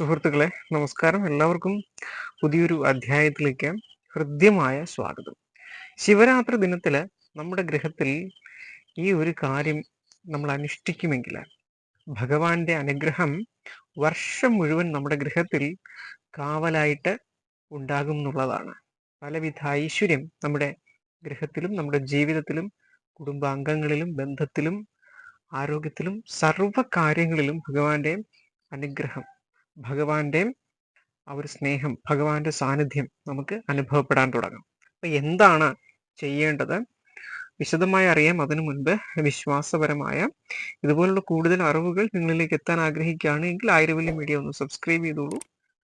സുഹൃത്തുക്കളെ നമസ്കാരം. എല്ലാവർക്കും പുതിയൊരു അധ്യായത്തിലേക്ക് ഹൃദ്യമായ സ്വാഗതം. ശിവരാത്രി ദിനത്തിൽ നമ്മുടെ ഗൃഹത്തിൽ ഈ ഒരു കാര്യം നമ്മൾ അനുഷ്ഠിക്കുമെങ്കിൽ ഭഗവാന്റെ അനുഗ്രഹം വർഷം മുഴുവൻ നമ്മുടെ ഗൃഹത്തിൽ കാവലായിട്ട് ഉണ്ടാകും എന്നുള്ളതാണ്. പലവിധ ഐശ്വര്യം നമ്മുടെ ഗൃഹത്തിലും നമ്മുടെ ജീവിതത്തിലും കുടുംബാംഗങ്ങളിലും ബന്ധത്തിലും ആരോഗ്യത്തിലും സർവ കാര്യങ്ങളിലും ഭഗവാന്റെ അനുഗ്രഹം ഭഗവാന്റെ ആ ഒരു സ്നേഹം ഭഗവാന്റെ സാന്നിധ്യം നമുക്ക് അനുഭവപ്പെടാൻ തുടങ്ങും. അപ്പൊ എന്താണ് ചെയ്യേണ്ടത്? വിശദമായി അറിയാം. അതിനു മുൻപ് വിശ്വാസപരമായ ഇതുപോലുള്ള കൂടുതൽ അറിവുകൾ നിങ്ങളിലേക്ക് എത്താൻ ആഗ്രഹിക്കുകയാണ് എങ്കിൽ ആയിരവല്യ മീഡിയ ഒന്ന് സബ്സ്ക്രൈബ് ചെയ്തോളൂ.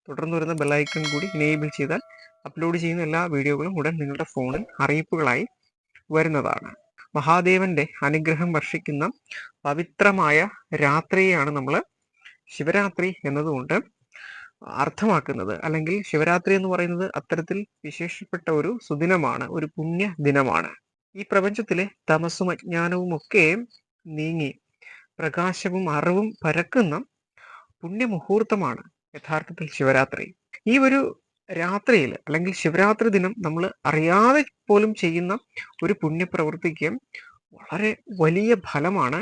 തുടർന്ന് വരുന്ന ബെല്ലൈക്കൺ കൂടി ഇനേബിൾ ചെയ്താൽ അപ്ലോഡ് ചെയ്യുന്ന എല്ലാ വീഡിയോകളും ഉടൻ നിങ്ങളുടെ ഫോണിൽ അറിയിപ്പുകളായി വരുന്നതാണ്. മഹാദേവന്റെ അനുഗ്രഹം വർഷിക്കുന്ന പവിത്രമായ രാത്രിയെയാണ് നമ്മൾ ശിവരാത്രി എന്നതുകൊണ്ട് അർത്ഥമാക്കുന്നത് അല്ലെങ്കിൽ ശിവരാത്രി എന്ന് പറയുന്നത് അത്തരത്തിൽ വിശേഷപ്പെട്ട ഒരു സുദിനമാണ് ഒരു പുണ്യ ദിനമാണ്. ഈ പ്രപഞ്ചത്തിലെ തമസും അജ്ഞാനവും ഒക്കെ നീങ്ങി പ്രകാശവും അറിവും പരക്കുന്ന പുണ്യമുഹൂർത്തമാണ് യഥാർത്ഥത്തിൽ ശിവരാത്രി. ഈ ഒരു രാത്രിയിൽ അല്ലെങ്കിൽ ശിവരാത്രി ദിനം നമ്മൾ അറിയാതെ പോലും ചെയ്യുന്ന ഒരു പുണ്യപ്രവൃത്തിക്ക് വളരെ വലിയ ഫലമാണ്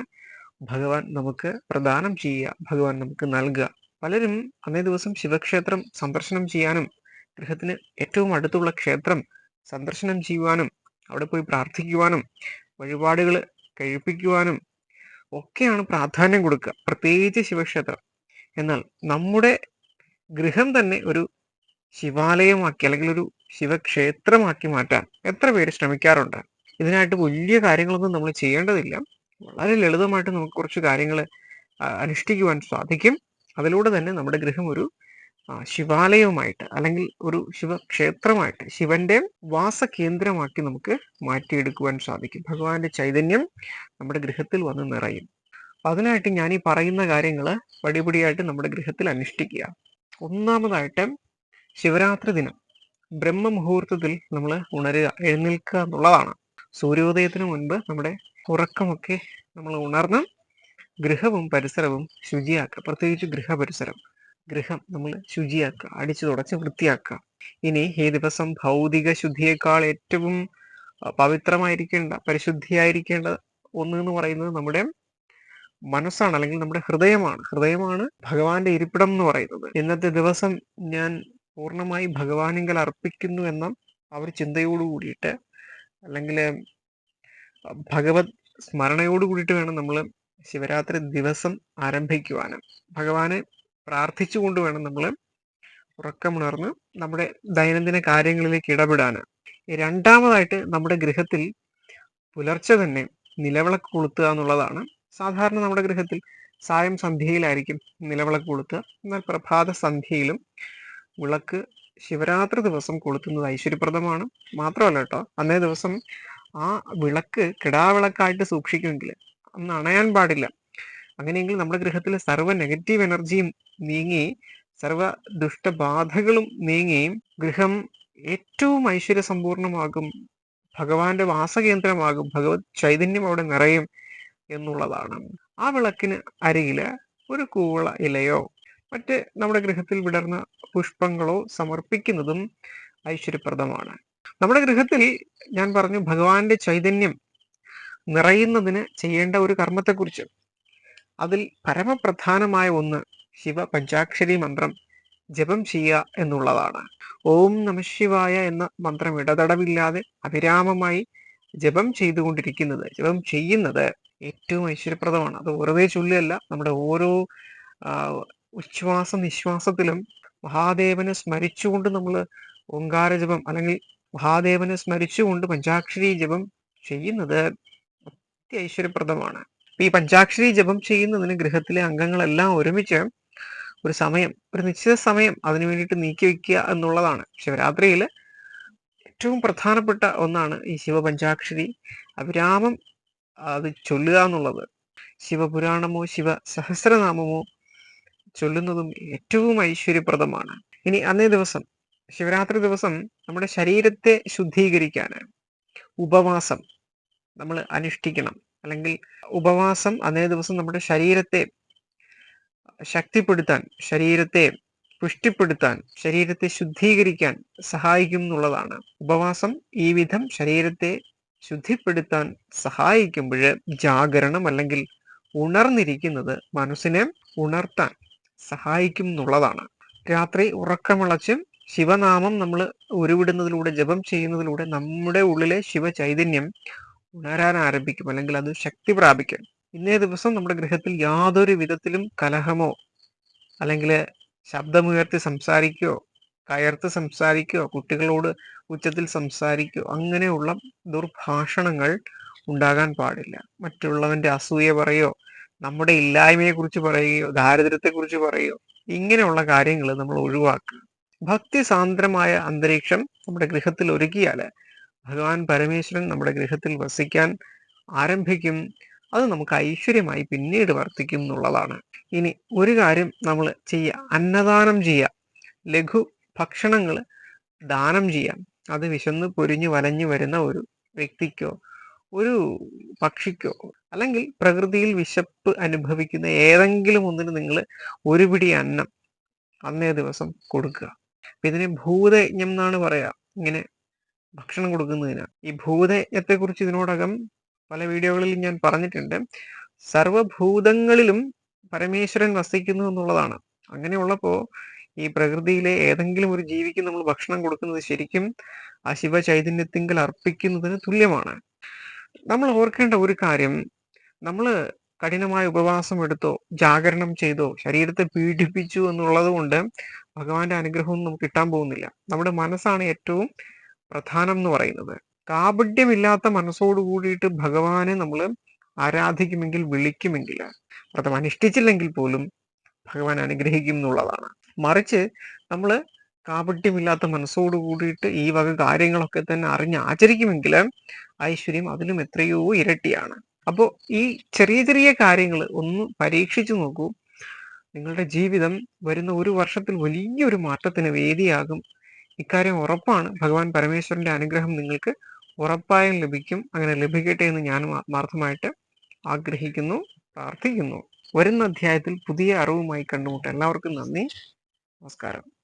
ഭഗവാൻ നമുക്ക് പ്രദാനം ചെയ്യുക ഭഗവാൻ നമുക്ക് നൽകുക. പലരും അന്നേ ദിവസം ശിവക്ഷേത്രം സന്ദർശനം ചെയ്യാനും ഗൃഹത്തിന് ഏറ്റവും അടുത്തുള്ള ക്ഷേത്രം സന്ദർശനം ചെയ്യുവാനും അവിടെ പോയി പ്രാർത്ഥിക്കുവാനും വഴിപാടുകൾ കഴിപ്പിക്കുവാനും ഒക്കെയാണ് പ്രാധാന്യം കൊടുക്കുക. പ്രത്യേകിച്ച് ശിവക്ഷേത്രം. എന്നാൽ നമ്മുടെ ഗൃഹം തന്നെ ഒരു ശിവാലയമാക്കി അല്ലെങ്കിൽ ഒരു ശിവക്ഷേത്രമാക്കി മാറ്റാൻ എത്ര പേര് ശ്രമിക്കാറുണ്ട്? ഇതിനായിട്ട് വലിയ കാര്യങ്ങളൊന്നും നമ്മൾ ചെയ്യേണ്ടതില്ല. വളരെ ലളിതമായിട്ട് നമുക്ക് കുറച്ച് കാര്യങ്ങൾ അനുഷ്ഠിക്കുവാൻ സാധിക്കും. അതിലൂടെ തന്നെ നമ്മുടെ ഗൃഹം ഒരു ശിവാലയവുമായിട്ട് അല്ലെങ്കിൽ ഒരു ശിവക്ഷേത്രമായിട്ട് ശിവന്റെ വാസകേന്ദ്രമാക്കി നമുക്ക് മാറ്റിയെടുക്കുവാൻ സാധിക്കും. ഭഗവാന്റെ ചൈതന്യം നമ്മുടെ ഗൃഹത്തിൽ വന്ന് നിറയും. അതിനായിട്ട് ഞാൻ ഈ പറയുന്ന കാര്യങ്ങൾ പടിപടിയായിട്ട് നമ്മുടെ ഗൃഹത്തിൽ അനുഷ്ഠിക്കുക. ഒന്നാമതായിട്ട് ശിവരാത്രി ദിനം. ബ്രഹ്മ മുഹൂർത്തത്തിൽ നമ്മൾ ഉണരുക എഴുന്നേൽക്കുക എന്നുള്ളതാണ്. സൂര്യോദയത്തിന് മുൻപ് നമ്മുടെ ഉറക്കമൊക്കെ നമ്മൾ ഉണർന്ന് ഗൃഹവും പരിസരവും ശുചിയാക്കുക. പ്രത്യേകിച്ച് ഗൃഹപരിസരം. ഗൃഹം നമ്മൾ ശുചിയാക്കുക അടിച്ചു തുടച്ച് വൃത്തിയാക്കുക. ഇനി ഈ ദിവസം ഭൗതിക ശുദ്ധിയേക്കാൾ ഏറ്റവും പവിത്രമായിരിക്കേണ്ട പരിശുദ്ധിയായിരിക്കേണ്ട ഒന്ന് എന്ന് പറയുന്നത് നമ്മുടെ മനസ്സാണ് അല്ലെങ്കിൽ നമ്മുടെ ഹൃദയമാണ്. ഹൃദയമാണ് ഭഗവാന്റെ ഇരിപ്പിടം എന്ന് പറയുന്നത്. ഇന്നത്തെ ദിവസം ഞാൻ പൂർണമായി ഭഗവാനിങ്കൽ അർപ്പിക്കുന്നു എന്ന ആ ഒരു കൂടിയിട്ട് അല്ലെങ്കിൽ ഭഗവത് സ്മരണയോട് കൂടിയിട്ട് വേണം നമ്മൾ ശിവരാത്രി ദിവസം ആരംഭിക്കുവാനും. ഭഗവാനെ പ്രാർത്ഥിച്ചുകൊണ്ട് വേണം നമ്മൾ ഉറക്കമുണർന്ന് നമ്മുടെ ദൈനംദിന കാര്യങ്ങളിലേക്ക് ഇടപെടാൻ രണ്ടാമതായിട്ട് നമ്മുടെ ഗൃഹത്തിൽ പുലർച്ചെ തന്നെ നിലവിളക്ക് കൊളുത്തുക എന്നുള്ളതാണ്. സാധാരണ നമ്മുടെ ഗൃഹത്തിൽ സായം സന്ധ്യയിലായിരിക്കും നിലവിളക്ക് കൊളുത്തുക. എന്നാൽ പ്രഭാത സന്ധ്യയിലും വിളക്ക് ശിവരാത്രി ദിവസം കൊളുത്തുന്നത് ഐശ്വര്യപ്രദമാണ്. മാത്രമല്ല കേട്ടോ അന്നേ ദിവസം ആ വിളക്ക് കിടാവിളക്കായിട്ട് സൂക്ഷിക്കുമെങ്കിൽ അന്ന് അണയാൻ പാടില്ല. അങ്ങനെയെങ്കിൽ നമ്മുടെ ഗൃഹത്തിലെ സർവ നെഗറ്റീവ് എനർജിയും നീങ്ങി സർവ ദുഷ്ടബാധകളും നീങ്ങി ഗൃഹം ഏറ്റവും ഐശ്വര്യസമ്പൂർണമാകും ഭഗവാന്റെ വാസകേന്ദ്രമാകും ഭഗവത് ചൈതന്യം അവിടെ നിറയും എന്നുള്ളതാണ്. ആ വിളക്കിന് അരികിൽ ഒരു കൂവള ഇലയോ മറ്റ് നമ്മുടെ ഗൃഹത്തിൽ വിടർന്ന പുഷ്പങ്ങളോ സമർപ്പിക്കുന്നതും ഐശ്വര്യപ്രദമാണ്. നമ്മുടെ ഗൃഹത്തിൽ ഞാൻ പറഞ്ഞു ഭഗവാന്റെ ചൈതന്യം നിറയുന്നതിന് ചെയ്യേണ്ട ഒരു കർമ്മത്തെക്കുറിച്ച്. അതിൽ പരമപ്രധാനമായ ഒന്ന് ശിവ പഞ്ചാക്ഷരി മന്ത്രം ജപം ചെയ്യുക എന്നുള്ളതാണ്. ഓം നമശിവായ എന്ന മന്ത്രം ഇടതടവില്ലാതെ അവിരാമമായി ജപം ചെയ്തുകൊണ്ടിരിക്കുന്നത് ജപം ചെയ്യുന്നത് ഏറ്റവും ഐശ്വര്യപ്രദമാണ്. അത് വെറുതെ ചൊല്ലുകയല്ല നമ്മുടെ ഓരോ ഉച്ഛ്വാസ നിശ്വാസത്തിലും മഹാദേവനെ സ്മരിച്ചുകൊണ്ട് നമ്മൾ ഓങ്കാര ജപം അല്ലെങ്കിൽ മഹാദേവനെ സ്മരിച്ചുകൊണ്ട് പഞ്ചാക്ഷരി ജപം ചെയ്യുന്നത് അത്യൈശ്വര്യപ്രദമാണ് ഈ പഞ്ചാക്ഷരി ജപം ചെയ്യുന്നതിന് ഗൃഹത്തിലെ അംഗങ്ങളെല്ലാം ഒരുമിച്ച് ഒരു സമയം ഒരു നിശ്ചിത സമയം അതിനു വേണ്ടിയിട്ട് നീക്കി വെക്കുക എന്നുള്ളതാണ്. ശിവരാത്രിയിൽ ഏറ്റവും പ്രധാനപ്പെട്ട ഒന്നാണ് ഈ ശിവപഞ്ചാക്ഷരി അവിരാമം അത് ചൊല്ലുക എന്നുള്ളത്. ശിവപുരാണമോ ശിവ സഹസ്രനാമമോ ചൊല്ലുന്നതും ഏറ്റവും ഐശ്വര്യപ്രദമാണ്. ഇനി അന്നേ ദിവസം ശിവരാത്രി ദിവസം നമ്മുടെ ശരീരത്തെ ശുദ്ധീകരിക്കാൻ ഉപവാസം നമ്മൾ അനുഷ്ഠിക്കണം. അല്ലെങ്കിൽ ഉപവാസം അന്നേ ദിവസം നമ്മുടെ ശരീരത്തെ ശക്തിപ്പെടുത്താൻ ശരീരത്തെ പുഷ്ടിപ്പെടുത്താൻ ശരീരത്തെ ശുദ്ധീകരിക്കാൻ സഹായിക്കും എന്നുള്ളതാണ്. ഉപവാസം ഈ വിധം ശരീരത്തെ ശുദ്ധിപ്പെടുത്താൻ സഹായിക്കുമ്പോൾ ജാഗരണം അല്ലെങ്കിൽ ഉണർന്നിരിക്കുന്നത് മനസ്സിനെ ഉണർത്താൻ സഹായിക്കും എന്നുള്ളതാണ്. രാത്രി ഉറക്കമിളച്ച് ശിവനാമം നമ്മൾ ഉരുവിടുന്നതിലൂടെ ജപം ചെയ്യുന്നതിലൂടെ നമ്മുടെ ഉള്ളിലെ ശിവ ചൈതന്യം ഉണരാൻ ആരംഭിക്കും അല്ലെങ്കിൽ അത് ശക്തി പ്രാപിക്കും. ഇന്നേ ദിവസം നമ്മുടെ ഗൃഹത്തിൽ യാതൊരു വിധത്തിലും കലഹമോ അല്ലെങ്കിൽ ശബ്ദമുയർത്തി സംസാരിക്കുകയോ കയർത്ത് സംസാരിക്കുകയോ കുട്ടികളോട് ഉച്ചത്തിൽ സംസാരിക്കുകയോ അങ്ങനെയുള്ള ദുർഭാഷണങ്ങൾ ഉണ്ടാകാൻ പാടില്ല. മറ്റുള്ളവന്റെ അസൂയ പറയോ നമ്മുടെ ഇല്ലായ്മയെ കുറിച്ച് പറയുകയോ ദാരിദ്ര്യത്തെ കുറിച്ച് പറയുകയോ ഇങ്ങനെയുള്ള കാര്യങ്ങൾ നമ്മൾ ഒഴിവാക്കുക. ഭക്തി സാന്ദ്രമായ അന്തരീക്ഷം നമ്മുടെ ഗൃഹത്തിൽ ഒരുക്കിയാൽ ഭഗവാൻ പരമേശ്വരൻ നമ്മുടെ ഗൃഹത്തിൽ വസിക്കാൻ ആരംഭിക്കും. അത് നമുക്ക് ഐശ്വര്യമായി പിന്നീട് വർത്തിക്കും എന്നുള്ളതാണ്. ഇനി ഒരു കാര്യം നമ്മൾ ചെയ്യുക. അന്നദാനം ചെയ്യാം ലഘു ഭക്ഷണങ്ങൾ ദാനം ചെയ്യാം അത് വിശന്ന് പൊരിഞ്ഞു വലഞ്ഞു വരുന്ന ഒരു വ്യക്തിക്കോ ഒരു പക്ഷിക്കോ അല്ലെങ്കിൽ പ്രകൃതിയിൽ വിശപ്പ് അനുഭവിക്കുന്ന ഏതെങ്കിലും ഒന്നിന് നിങ്ങൾ ഒരു പിടി അന്നം അന്നേ ദിവസം കൊടുക്കുക. ഇതിനെ ഭൂതയജ്ഞം എന്നാണ് പറയാ. ഇങ്ങനെ ഭക്ഷണം കൊടുക്കുന്നതിന്. ഈ ഭൂതയജ്ഞത്തെ കുറിച്ച് ഇതിനോടകം പല വീഡിയോകളിൽ ഞാൻ പറഞ്ഞിട്ടുണ്ട്. സർവഭൂതങ്ങളിലും പരമേശ്വരൻ വസിക്കുന്നു എന്നുള്ളതാണ്. അങ്ങനെയുള്ളപ്പോ ഈ പ്രകൃതിയിലെ ഏതെങ്കിലും ഒരു ജീവിക്ക് നമ്മൾ ഭക്ഷണം കൊടുക്കുന്നത് ശരിക്കും ആ ശിവ ചൈതന്യത്തിങ്കൽ അർപ്പിക്കുന്നതിന് തുല്യമാണ്. നമ്മൾ ഓർക്കേണ്ട ഒരു കാര്യം നമ്മൾ കഠിനമായ ഉപവാസം എടുത്തോ ജാഗരണം ചെയ്തോ ശരീരത്തെ പീഡിപ്പിച്ചു എന്നുള്ളത് കൊണ്ട് ഭഗവാന്റെ അനുഗ്രഹമൊന്നും നമുക്ക് കിട്ടാൻ പോകുന്നില്ല. നമ്മുടെ മനസ്സാണ് ഏറ്റവും പ്രധാനം എന്ന് പറയുന്നത്. കാപഡ്യമില്ലാത്ത മനസ്സോട് കൂടിയിട്ട് ഭഗവാനെ നമ്മൾ ആരാധിക്കുമെങ്കിൽ വിളിക്കുമെങ്കിൽ വ്രതം അനുഷ്ഠിച്ചില്ലെങ്കിൽ പോലും ഭഗവാൻ അനുഗ്രഹിക്കും എന്നുള്ളതാണ്. മറിച്ച് നമ്മൾ കാപട്യമില്ലാത്ത മനസ്സോട് കൂടിയിട്ട് ഈ വക കാര്യങ്ങളൊക്കെ തന്നെ അറിഞ്ഞ് ആചരിക്കുമെങ്കിൽ ഐശ്വര്യം അതിലും എത്രയോ ഇരട്ടിയാണ്. അപ്പോൾ ഈ ചെറിയ ചെറിയ കാര്യങ്ങൾ ഒന്ന് പരീക്ഷിച്ചു നോക്കൂ. നിങ്ങളുടെ ജീവിതം വരുന്ന ഒരു വർഷത്തിൽ വലിയൊരു മാറ്റത്തിന് വേദിയാകും. ഇക്കാര്യം ഉറപ്പാണ്. ഭഗവാൻ പരമേശ്വരന്റെ അനുഗ്രഹം നിങ്ങൾക്ക് ഉറപ്പായും ലഭിക്കും. അങ്ങനെ ലഭിക്കട്ടെ എന്ന് ഞാനും ആത്മാർത്ഥമായിട്ട് ആഗ്രഹിക്കുന്നു പ്രാർത്ഥിക്കുന്നു. വരുന്ന അധ്യായത്തിൽ പുതിയ അറിവുമായി കണ്ടുമുട്ടാം എല്ലാവർക്കും നന്ദി. നമസ്കാരം.